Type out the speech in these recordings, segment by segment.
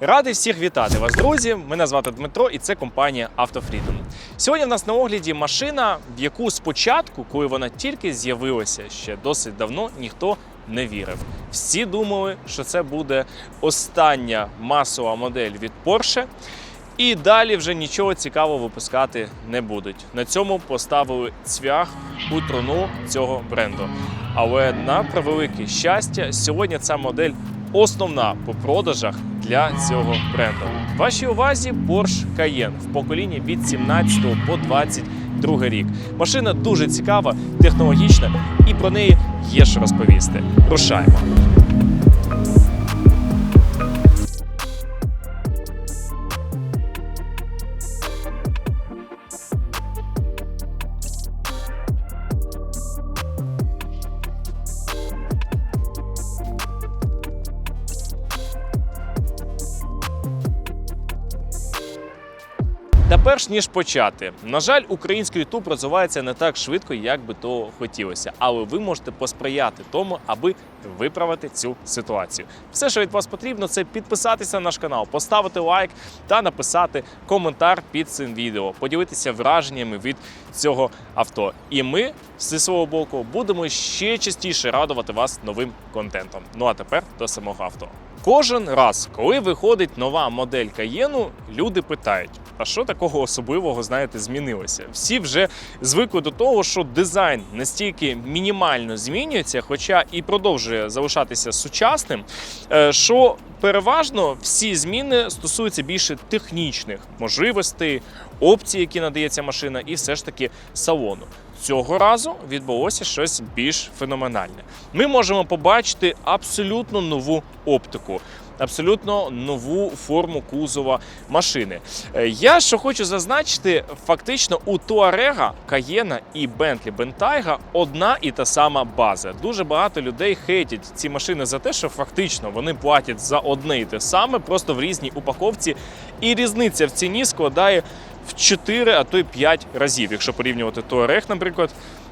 Радий всіх вітати вас, друзі. Мене звати Дмитро, і це компанія AutoFreedom. Сьогодні в нас на огляді машина, в яку спочатку, коли вона тільки з'явилася ще досить давно, ніхто не вірив. Всі думали, що це буде остання масова модель від Porsche. І далі вже нічого цікавого випускати не будуть. На цьому поставили цвях у труну цього бренду. Але на превелике щастя, сьогодні ця модель основна по продажах для цього бренду. Вашій увазі Porsche Cayenne в поколінні від 17 по 22 рік. Машина дуже цікава, технологічна, і про неї є що розповісти. Рушаємо. Перш ніж почати, на жаль, український YouTube розвивається не так швидко, як би того хотілося, але ви можете посприяти тому, аби виправити цю ситуацію. Все, що від вас потрібно, це підписатися на наш канал, поставити лайк та написати коментар під цим відео, поділитися враженнями від цього авто. І ми зі свого боку будемо ще частіше радувати вас новим контентом. Ну а тепер до самого авто. Кожен раз, коли виходить нова модель Каєну, люди питають: а що такого особливого, знаєте, змінилося? Всі вже звикли до того, що дизайн настільки мінімально змінюється, хоча і продовжує залишатися сучасним, е, що переважно всі зміни стосуються більше технічних можливостей, опцій, які надає ця машина, і все ж таки салону. Цього разу відбулося щось більш феноменальне. Ми можемо побачити абсолютно нову оптику. Абсолютно нову форму кузова машини. Е, Я що хочу зазначити, фактично у Туарега, Каєна і Бентлі Бентайга одна і та сама база. Дуже багато людей хейтять ці машини за те, що фактично вони платять за одне і те саме, просто в різній упаковці. І різниця в ціні складає в 4, а то й 5 разів, якщо порівнювати Туарег, наприклад,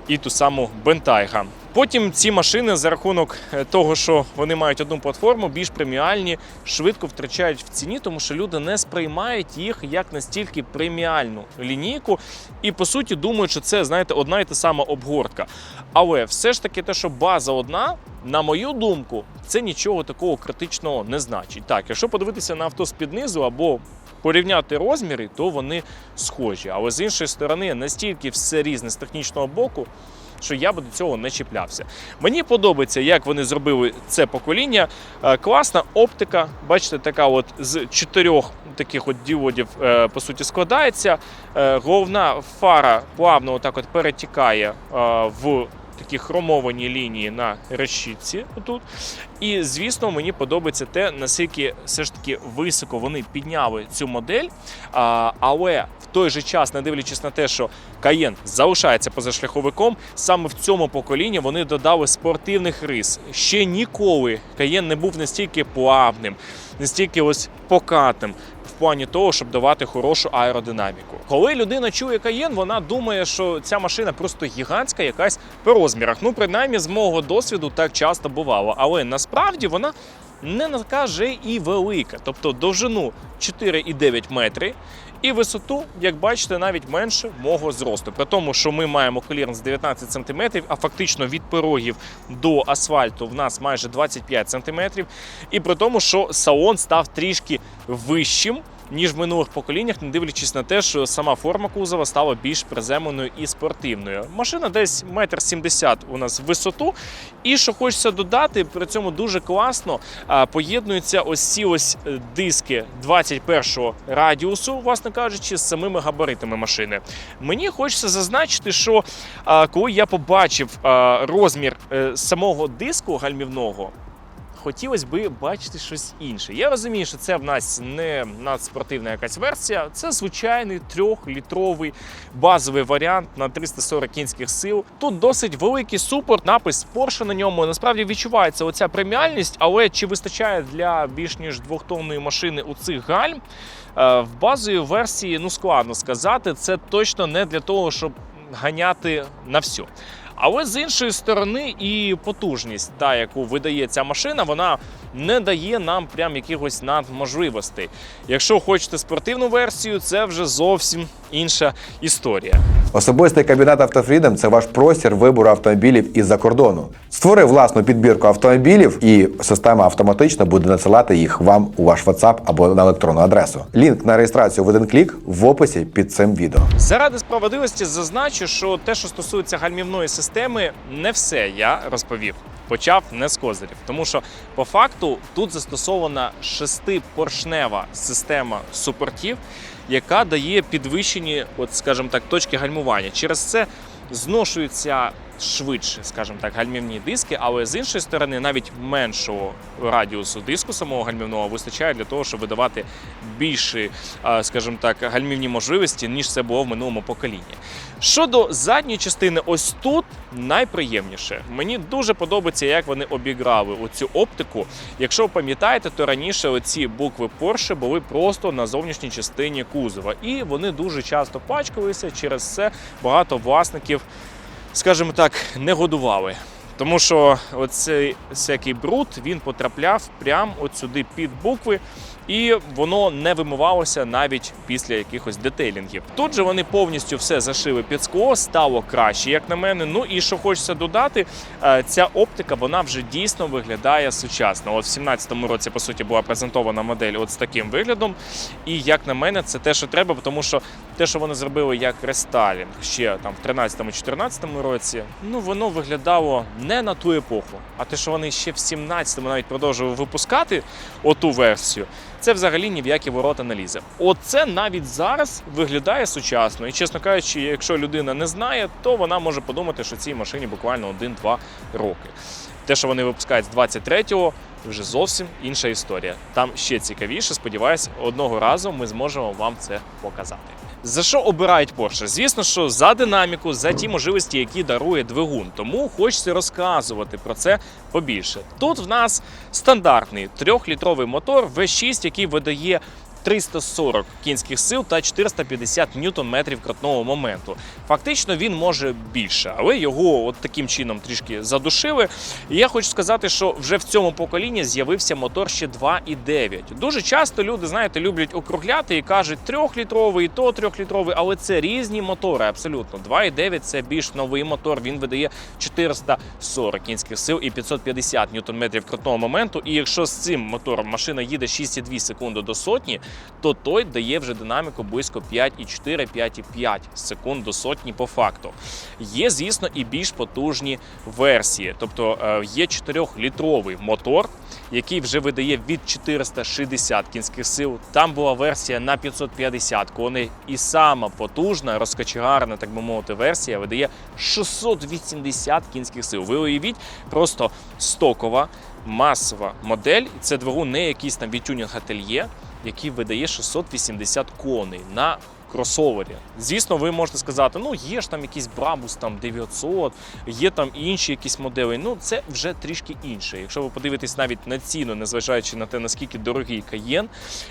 і ту саму Бентайга. Потім ці машини за рахунок е, того, що вони мають одну платформу, більш преміальні, швидко втрачають в ціні, тому що люди не сприймають їх як настільки преміальну лінійку, і по суті думають, що це знаєте одна і та сама обгортка. Але все ж таки, те, що база одна, на мою думку, це нічого такого критичного не значить. Так, якщо подивитися на авто з-під низу або порівняти розміри, то вони схожі. Але з іншої сторони, настільки все різне з технічного боку. Що я би до цього не чіплявся. Мені подобається, як вони зробили це покоління. Е, Класна оптика. Бачите, така от з чотирьох таких от діодів е, по суті складається. Е, Головна фара плавно отак от перетікає в такі хромовані лінії на решітці. Отут. І звісно, мені подобається те, наскільки все ж таки високо вони підняли цю модель. Але в той же час, не дивлячись на те, що Каєн залишається позашляховиком, саме в цьому поколінні вони додали спортивних рис. Ще ніколи Каєн не був настільки плавним, настільки ось покатим. Плані того, щоб давати хорошу аеродинаміку. Коли людина чує каєн, вона думає, що ця машина просто гігантська, якась по розмірах. Ну, принаймні, з мого досвіду так часто бувало. Але насправді вона не накаже і велика. Тобто довжину 4,9 метри. І висоту, як бачите, навіть менше мого зросту. При тому, що ми маємо кліренс 19 см, а фактично від порогів до асфальту в нас майже 25 см. І при тому, що салон став трішки вищим. Ніж в минулих поколіннях, не дивлячись на те, що сама форма кузова стала більш приземленою і спортивною. Машина десь метр сімдесят у нас в висоту. І що хочеться додати, при цьому дуже класно поєднуються ось ці ось е, диски 21-го радіусу, власне кажучи, з самими габаритами машини. Мені хочеться зазначити, що коли я побачив розмір е, самого диску гальмівного. Хотілося би бачити щось інше. Я розумію, що це в нас не надспортивна якась версія, це звичайний трьохлітровий базовий варіант на 340 кінських сил. Тут досить великий супорт, напис Porsche на ньому. Насправді відчувається оця преміальність, але чи вистачає для більш ніж двохтонної машини у цих гальм? Е, В базовій версії ну складно сказати. Це точно не для того, щоб ганяти на всю. Але з іншої сторони, і потужність, та яку видає ця машина, вона не дає нам прям якихось надможливостей. Якщо хочете спортивну версію, це вже зовсім інша історія. Особистий кабінет «Автофрідом» – це ваш простір вибору автомобілів із-за кордону. Створи власну підбірку автомобілів, і система автоматично буде надсилати їх вам у ваш WhatsApp або на електронну адресу. Лінк на реєстрацію в один клік в описі під цим відео. Заради справедливості зазначу, що те, що стосується гальмівної системи, не все я розповів. Почав не з козирів, тому що по факту тут застосована шестипоршнева система супортів, яка дає підвищені, от скажімо так, точки гальмування. Через це зношуються швидше, скажімо так, гальмівні диски, але з іншої сторони, навіть меншого радіусу диску самого гальмівного вистачає для того, щоб видавати більші, а, скажімо так, гальмівні можливості, ніж це було в минулому поколінні. Щодо задньої частини, ось тут найприємніше. Мені дуже подобається, як вони обіграли оцю оптику. Якщо ви пам'ятаєте, то раніше оці букви Porsche були просто на зовнішній частині кузова, і вони дуже часто пачкалися. Через це багато власників, скажімо так, не годували. Тому що оцей всякий бруд він потрапляв прямо от сюди під букви, і воно не вимивалося навіть після якихось детейлінгів. Тут же вони повністю все зашили під скло, стало краще, як на мене. Ну і що хочеться додати, е, ця оптика вона вже дійсно виглядає сучасно. От в 17-му році, по суті, була презентована модель от з таким виглядом. І як на мене, це те, що треба, тому що те, що вони зробили як рестайлінг ще там в 13-14 році, ну воно виглядало не на ту епоху. А те, що вони ще в 17-му навіть продовжували випускати оту версію, це взагалі ні в які ворота не лізе. Оце навіть зараз виглядає сучасно. І чесно кажучи, якщо людина не знає, то вона може подумати, що цій машині буквально 1-2 роки. Те, що вони випускають з 23-го, вже зовсім інша історія. Там ще цікавіше. Сподіваюсь, одного разу ми зможемо вам це показати. За що обирають Porsche? Звісно, що за динаміку, за ті можливості, які дарує двигун. Тому хочеться розказувати про це побільше. Тут в нас стандартний трьохлітровий мотор V6, який видає 340 кінських сил та 450 ньютон-метрів крутного моменту. Фактично він може більше, але його от таким чином трішки задушили. І я хочу сказати, що вже в цьому поколінні з'явився мотор ще 2,9. Дуже часто люди, знаєте, люблять округляти і кажуть, трьохлітровий, то трьохлітровий, але це різні мотори, абсолютно. 2,9 це більш новий мотор. Він видає 440 кінських сил і 550 ньютон-метрів крутного моменту. І якщо з цим мотором машина їде 6,2 секунди до сотні, то той дає вже динаміку близько 5,4-5,5 секунд до сотні по факту. Є, звісно, і більш потужні версії. Тобто е, є 4-літровий мотор, який вже видає від 460 кінських сил. Там була версія на 550 коней, і сама потужна, розкачегарна, так би мовити, версія видає 680 кінських сил. Ви уявіть, просто стокова. Масова модель, це двигун не якийсь там відтюнінг ательє, який видає 680 коней на кросовері. Звісно, ви можете сказати, ну є ж там якийсь Брабус там 900, є там інші якісь моделі. Ну це вже трішки інше. Якщо ви подивитесь навіть на ціну, незважаючи на те, наскільки дорогий каєн,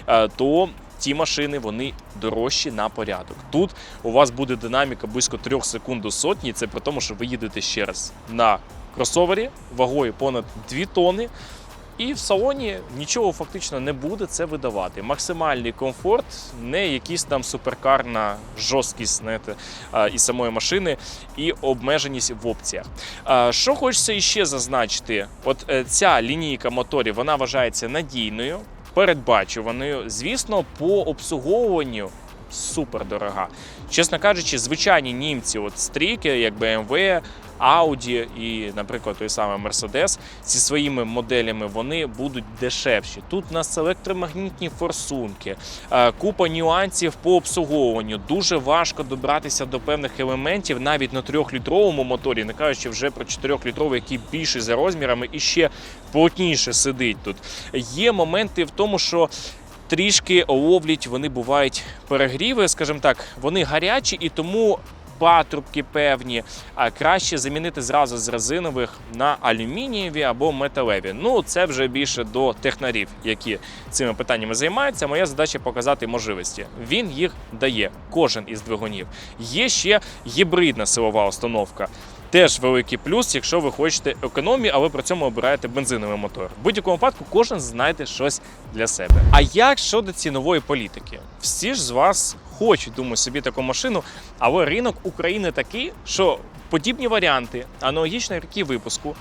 е, то ті машини вони дорожчі на порядок. Тут у вас буде динаміка близько 3 секунд до сотні. Це при тому, що ви їдете ще раз на кросовері вагою понад 2 тони. І в салоні нічого фактично не буде це видавати. Максимальний комфорт, не якийсь там суперкарна жорсткість знаєте, і самої машини, і обмеженість в опціях. Що хочеться іще зазначити, от е, ця лінійка моторів вона вважається надійною, передбачуваною. Звісно, по обслуговуванню супер дорога. Чесно кажучи, звичайні німці, от стрійки, як BMW, Audi і, наприклад, той самий Mercedes, зі своїми моделями вони будуть дешевші. Тут у нас електромагнітні форсунки, е, купа нюансів по обслуговуванню. Дуже важко добратися до певних елементів навіть на трьохлітровому моторі, не кажучи вже про 4-літровий, який більший за розмірами і ще плотніше сидить тут. Є моменти в тому, що трішки ловлять, вони бувають перегріви, скажімо так, вони гарячі і тому. Патрубки певні, а краще замінити зразу з резинових на алюмінієві або металеві. Ну це вже більше до технарів, які цими питаннями займаються. Моя задача показати можливості. Він їх дає, кожен із двигунів. Є ще гібридна силова установка. Теж великий плюс, якщо ви хочете економії, але при цьому обираєте бензиновий мотор. В будь-якому випадку кожен знайде щось для себе. А як щодо цінової політики? Всі ж з вас хочуть, думаю, собі таку машину, але ринок України такий, що подібні варіанти, аналогічні роки випуску,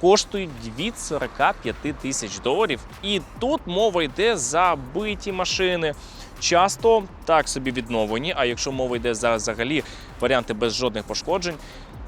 коштують від 45 тисяч доларів. І тут мова йде за биті машини. Часто так собі відновлені. А якщо мова йде за взагалі варіанти без жодних пошкоджень,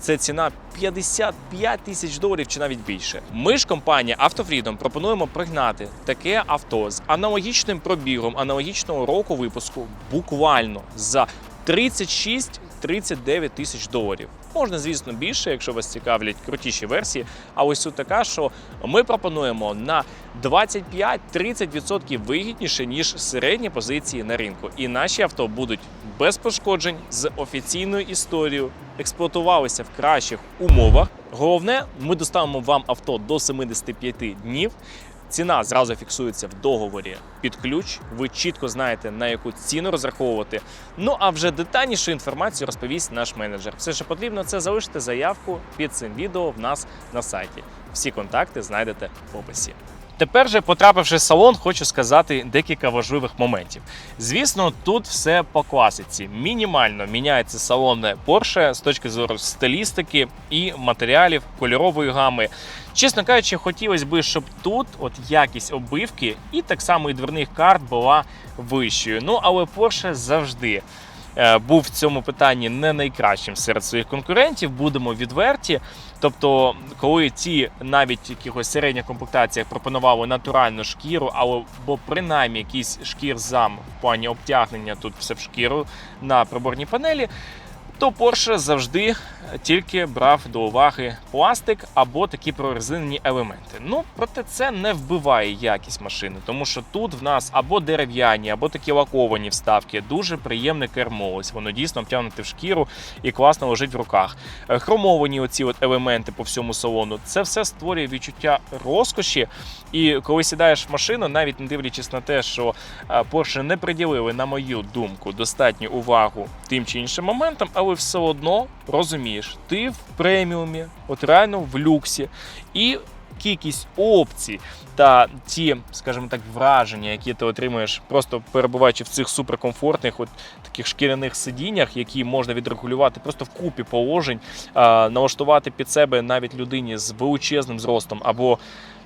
це ціна 55 тисяч доларів чи навіть більше. Ми ж компанія Автофрідом пропонуємо пригнати таке авто з аналогічним пробігом, аналогічного року випуску буквально за 36-39 тисяч доларів. Можна, звісно, більше, якщо вас цікавлять крутіші версії. А ось тут така, що ми пропонуємо на 25-30% вигідніше, ніж середні позиції на ринку. І наші авто будуть без пошкоджень з офіційною історією, експлуатувалися в кращих умовах. Головне, ми доставимо вам авто до 75 днів. Ціна зразу фіксується в договорі під ключ. Ви чітко знаєте, на яку ціну розраховувати. Ну а вже детальнішу інформацію розповість наш менеджер. Все, що потрібно, це залишити заявку під цим відео в нас на сайті. Всі контакти знайдете в описі. Тепер же, потрапивши в салон, хочу сказати декілька важливих моментів. Звісно, тут все по класиці. Мінімально міняється салон Porsche з точки зору стилістики і матеріалів, кольорової гами. Чесно кажучи, хотілося б, щоб тут от якість оббивки і так само і дверних карт була вищою. Ну але Porsche завжди е, був в цьому питанні не найкращим серед своїх конкурентів. Будемо відверті. Тобто, коли ті навіть якихось середніх комплектаціях пропонували натуральну шкіру, або принаймні якийсь шкір зам в плані обтягнення тут все в шкіру на приборній панелі, то Porsche завжди тільки брав до уваги пластик або такі прорезинені елементи. Ну, проте це не вбиває якість машини, тому що тут в нас або дерев'яні, або такі лаковані вставки, дуже приємне кермо. Ось воно дійсно обтягнуте в шкіру і класно лежить в руках. Е, Хромовані оці от елементи по всьому салону. Це все створює відчуття розкоші. І коли сідаєш в машину, навіть не дивлячись на те, що е, Porsche не приділили, на мою думку, достатню увагу тим чи іншим моментам, але все одно розумієш, ти в преміумі, от реально в люксі, і кількість опцій та ті, скажімо так, враження, які ти отримуєш, просто перебуваючи в цих суперкомфортних, от таких шкіряних сидіннях, які можна відрегулювати просто в купі положень, а, налаштувати під себе навіть людині з величезним зростом або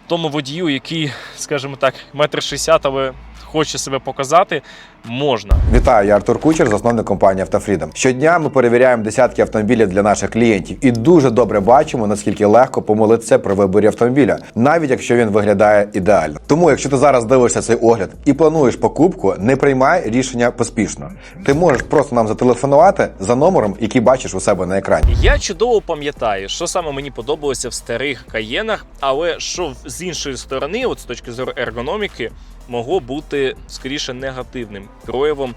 тому водію, який, скажімо так, метр шістдесят, але хоче себе показати, можна. Вітаю, я Артур Кучер, засновник компанії Автофрідом. Щодня ми перевіряємо десятки автомобілів для наших клієнтів і дуже добре бачимо, наскільки легко помилитися при виборі автомобіля, навіть якщо він виглядає ідеально. Тому, якщо ти зараз дивишся цей огляд і плануєш покупку, не приймай рішення поспішно. Ти можеш просто нам зателефонувати за номером, який бачиш у себе на екрані. Я чудово пам'ятаю, що саме мені подобалося в старих каєнах, але що з іншої сторони, от з точки зору ергономіки, могло бути скоріше негативним проявом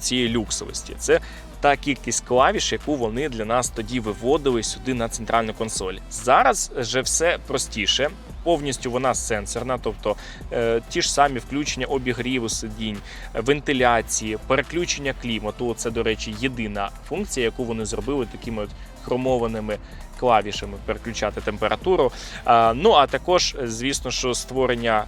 цієї люксовості. Це та кількість клавіш, яку вони для нас тоді виводили сюди на центральну консоль. Зараз же все простіше. Повністю вона сенсорна, тобто е, ті ж самі включення обігріву сидінь, вентиляції, переключення клімату. Це, до речі, єдина функція, яку вони зробили такими от хромованими клавішами переключати температуру. А, ну а також, звісно, що створення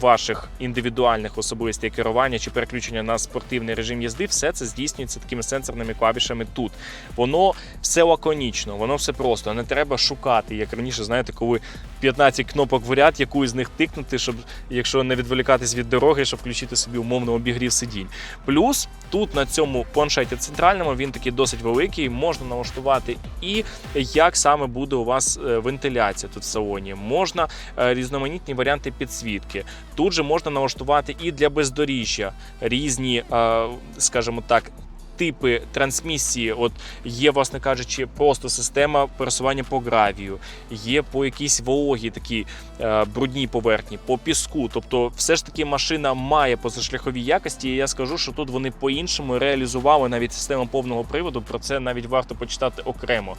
ваших індивідуальних особистостей керування чи переключення на спортивний режим їзди, все це здійснюється такими сенсорними клавішами тут. Воно все лаконічно, воно все просто. Не треба шукати, як раніше, знаєте, коли 15 кнопок в ряд, яку з них тикнути, щоб, якщо не відволікатись від дороги, щоб включити собі умовно обігрів сидінь. Плюс тут на цьому планшеті центральному він такий досить великий, можна налаштувати і як саме буде у вас е, вентиляція тут в салоні. Можна е, різноманітні варіанти підсвітки. Тут же можна налаштувати і для бездоріжжя різні, е, скажімо так. Типи трансмісії, от є, власне кажучи, просто система пересування по гравію, є по якійсь вологі, такій е, брудній поверхні, по піску. Тобто, все ж таки машина має позашляхові якості. І я скажу, що тут вони по-іншому реалізували навіть систему повного приводу. Про це навіть варто почитати окремо.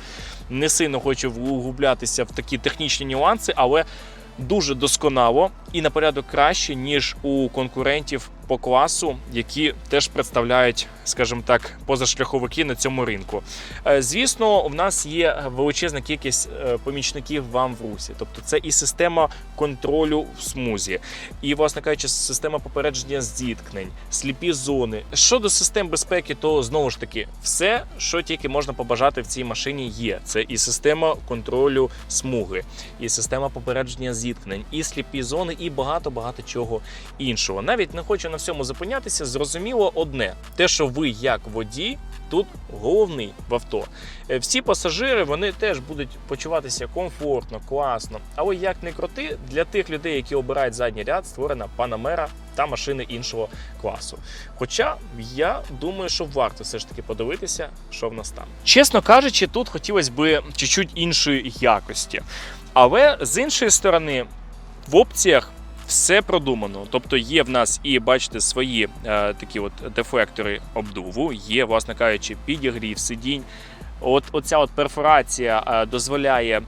Не сильно хочу углублятися в такі технічні нюанси, але дуже досконало і на порядок краще, ніж у конкурентів по класу, які теж представляють, скажімо так, позашляховики на цьому ринку. Е, Звісно, в нас є величезна кількість е, помічників вам в русі. Тобто, це і система контролю в смузі, і, власне кажучи, система попередження зіткнень, сліпі зони. Щодо систем безпеки, то знову ж таки, все, що тільки можна побажати в цій машині, є. Це і система контролю смуги, і система попередження зіткнень, і сліпі зони, і багато багато чого іншого. Навіть не хочу на всьому зупинятися. Зрозуміло одне: те, що ви як водій. Тут головний в авто. Е, Всі пасажири вони теж будуть почуватися комфортно, класно. Але як не крути, для тих людей, які обирають задній ряд, створена Панамера та машини іншого класу. Хоча я думаю, що варто все ж таки подивитися, що в нас там. Чесно кажучи, тут хотілося б чуть-чуть іншої якості. Але з іншої сторони, в опціях все продумано. Тобто є в нас і бачите свої е, такі от дефектори обдуву, є, власне кажучи, підігрів сидінь. От оця от перфорація е, дозволяє.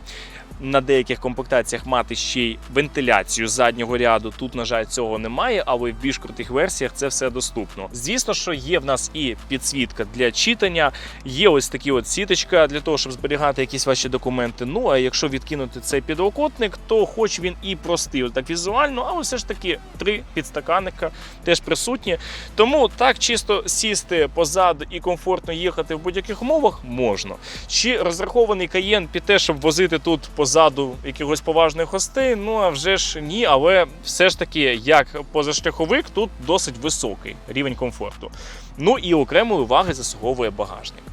На деяких комплектаціях мати ще й вентиляцію заднього ряду. Тут, на жаль, цього немає, але в більш крутих версіях це все доступно. Звісно, що є в нас і підсвітка для читання, є ось такі от сіточка для того, щоб зберігати якісь ваші документи. Ну а якщо відкинути цей підлокотник, то хоч він і простий, так візуально, але все ж таки три підстаканника теж присутні. Тому так чисто сісти позаду і комфортно їхати в будь-яких умовах можна. Чи розрахований каєн під те, щоб возити тут позаду якихось поважних гостей? Ну а вже ж ні, але все ж таки, як позашляховик, тут досить високий рівень комфорту. Ну і окремої уваги заслуговує багажник.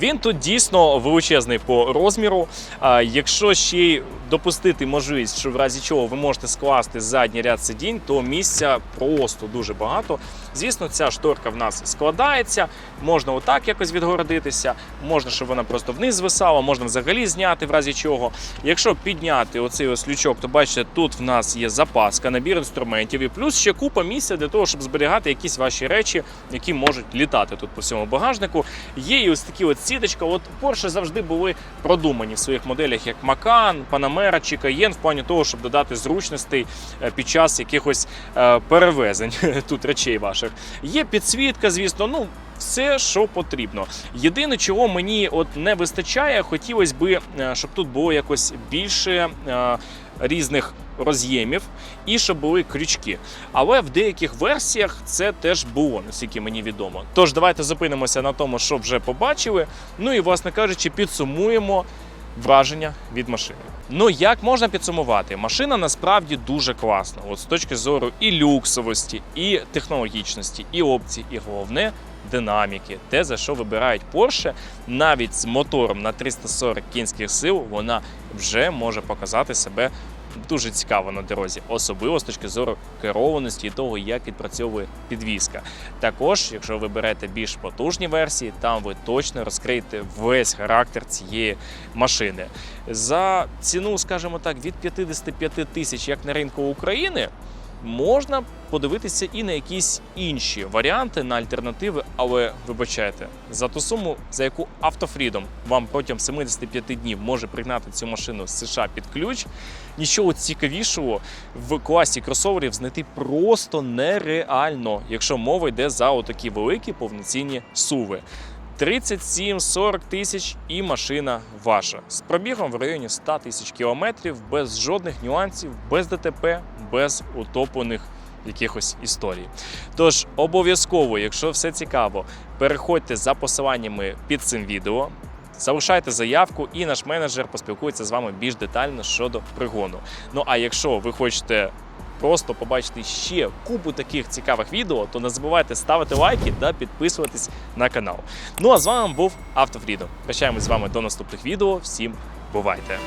Він тут дійсно величезний по розміру. А якщо ще й допустити можливість, що в разі чого ви можете скласти задній ряд сидінь, то місця просто дуже багато. Звісно, ця шторка в нас складається, можна отак якось відгородитися, можна, щоб вона просто вниз звисала, можна взагалі зняти в разі чого. Якщо підняти оцей ось лючок, то бачите, тут в нас є запаска, набір інструментів і плюс ще купа місця для того, щоб зберігати якісь ваші речі, які можуть літати тут по всьому багажнику. Є і ось такі от сіточка. От Porsche завжди були продумані в своїх моделях, як Macan, Panamera чи Cayenne, в плані того, щоб додати зручностей е, під час якихось е, перевезень тут речей ваших. Є підсвітка, звісно, ну. Все, що потрібно. Єдине, чого мені от не вистачає, хотілося б, е, щоб тут було якось більше різних роз'ємів і щоб були крючки. Але в деяких версіях це теж було, наскільки мені відомо. Тож давайте зупинимося на тому, що вже побачили. Ну і, власне кажучи, підсумуємо враження від машини. Ну як можна підсумувати? Машина насправді дуже класна. От з точки зору і люксовості, і технологічності, і опцій, і головне. Динаміки, те, за що вибирають Porsche, навіть з мотором на 340 кінських сил, вона вже може показати себе дуже цікаво на дорозі, особливо з точки зору керованості і того, як відпрацьовує підвізка. Також, якщо ви берете більш потужні версії, там ви точно розкриєте весь характер цієї машини. За ціну, скажімо так, від 55 тисяч, як на ринку України. Можна подивитися і на якісь інші варіанти на альтернативи, але вибачайте, за ту суму, за яку Автофрідом вам протягом 75 днів може пригнати цю машину з США під ключ, нічого цікавішого в класі кросоверів знайти просто нереально, якщо мова йде за отакі великі повноцінні суви. 37-40 тисяч і машина ваша з пробігом в районі 100 тисяч кілометрів, без жодних нюансів, без ДТП, без утоплених якихось історій. Тож обов'язково, якщо все цікаво, переходьте за посиланнями під цим відео. Залишайте заявку, і наш менеджер поспілкується з вами більш детально щодо пригону. Ну а якщо ви хочете просто побачити ще купу таких цікавих відео, то не забувайте ставити лайки та підписуватись на канал. Ну а з вами був Автофрідо. Прощаємось з вами до наступних відео. Всім бувайте!